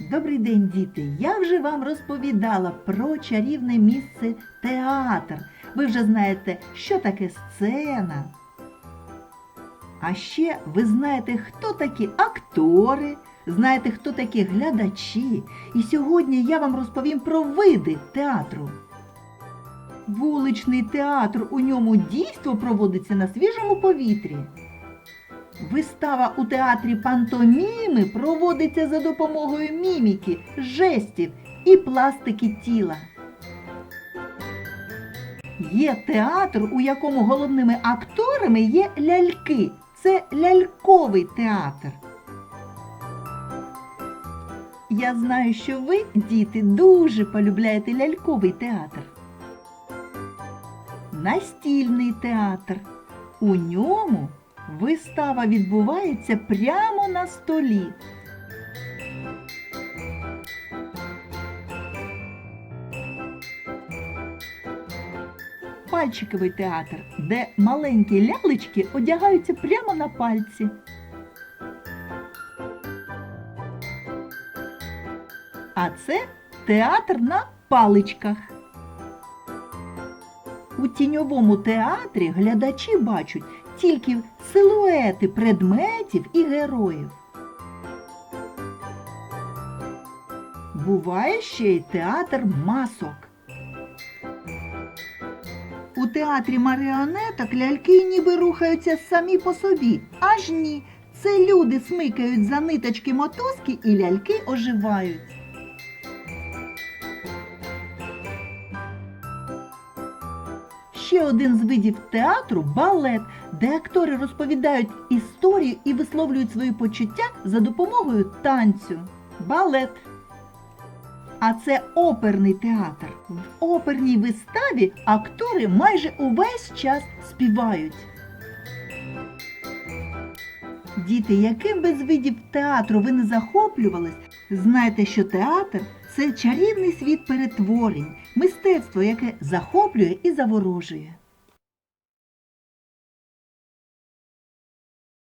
Добрий день, діти! Я вже вам розповідала про чарівне місце театр. Ви вже знаєте, що таке сцена. А ще ви знаєте, хто такі актори, знаєте, хто такі глядачі. І сьогодні я вам розповім про види театру. Вуличний театр, у ньому дійство проводиться на свіжому повітрі. Вистава у театрі пантоміми проводиться за допомогою міміки, жестів і пластики тіла. Є театр, у якому головними акторами є ляльки. Це ляльковий театр. Я знаю, що ви, діти, дуже полюбляєте ляльковий театр. Настільний театр. У ньому вистава відбувається прямо на столі. Пальчиковий театр, де маленькі лялечки одягаються прямо на пальці. А це театр на паличках. У тіньовому театрі глядачі бачать тільки силуети предметів і героїв. Буває ще й театр масок. У театрі маріонеток ляльки ніби рухаються самі по собі. Аж ні. Це люди смикають за ниточки мотузки і ляльки оживають. Ще один з видів театру балет, де актори розповідають історію і висловлюють свої почуття за допомогою танцю. Балет. А це оперний театр. В оперній виставі актори майже увесь час співають. Діти, яким би з видів театру ви не захоплювались, знайте, що театр це чарівний світ перетворень, мистецтво, яке захоплює і заворожує.